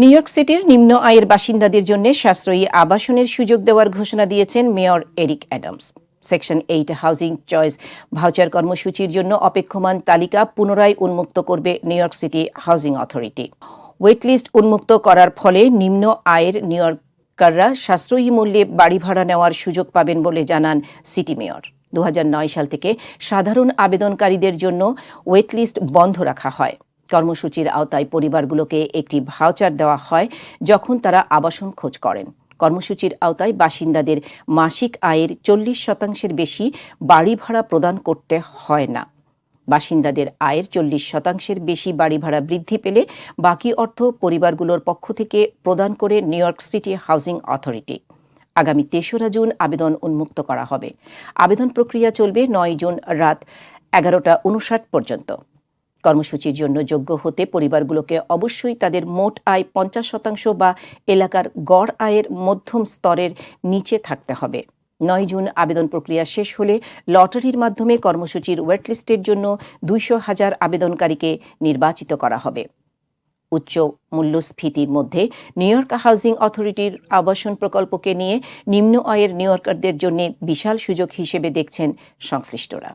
New York সিটির নিম্ন আয়ের বাসিন্দাদের জন্য সাশ্রয়ী আবাসনের সুযোগ দেওয়ার ঘোষণা দিয়েছেন mayor Eric Adams. Section eight housing choice voucher কর্মসূচির জন্য অপেক্ষমান তালিকা পুনরায় উন্মুক্ত করবে New York City housing authority waitlist উন্মুক্ত করার ফলে নিম্ন আয়ের নিউ ইয়র্কাররা সাশ্রয়ী মূল্যে বাড়ি ভাড়া নেওয়ার সুযোগ পাবেন বলে জানান সিটি মেয়র। দু হাজার নয় সাল থেকে সাধারণ আবেদনকারীদের জন্য ওয়েটলিস্ট বন্ধ রাখা হয়। কর্মসূচির আওতায় পরিবারগুলোকে একটি ভাউচার দেওয়া হয় যখন তারা আবাসন খোঁজ করেন। কর্মসূচির আওতায় বাসিন্দাদের মাসিক আয়ের চল্লিশ শতাংশের বেশি বাড়ি ভাড়া প্রদান করতে হয় না। বাসিন্দাদের আয়ের চল্লিশ শতাংশের বেশি বাড়ি ভাড়া বৃদ্ধি পেলে বাকি অর্থ পরিবারগুলোর পক্ষ থেকে প্রদান করে New York City housing authority. আগামী তেসরা জুন আবেদন উন্মুক্ত করা হবে। আবেদন প্রক্রিয়া চলবে নয় জুন রাত এগারোটা উনষাট পর্যন্ত। কর্মসূচির জন্য যোগ্য হতে পরিবারগুলোকে অবশ্যই তাদের মোট আয় পঞ্চাশ শতাংশ বা এলাকার গড় আয়ের মধ্যম স্তরের নিচে থাকতে হবে। নয় জুন আবেদন প্রক্রিয়া শেষ হলে লটারির মাধ্যমে কর্মসূচির ওয়েটলিস্টের জন্য দুইশো হাজার আবেদনকারীকে নির্বাচিত করা হবে। উচ্চ মূল্যস্ফীতির মধ্যে নিউ ইয়র্ক হাউজিং অথরিটির আবাসন প্রকল্পকে নিয়ে নিম্ন আয়ের নিউ ইয়র্কারদের জন্য বিশাল সুযোগ হিসেবে দেখছেন সংশ্লিষ্টরা।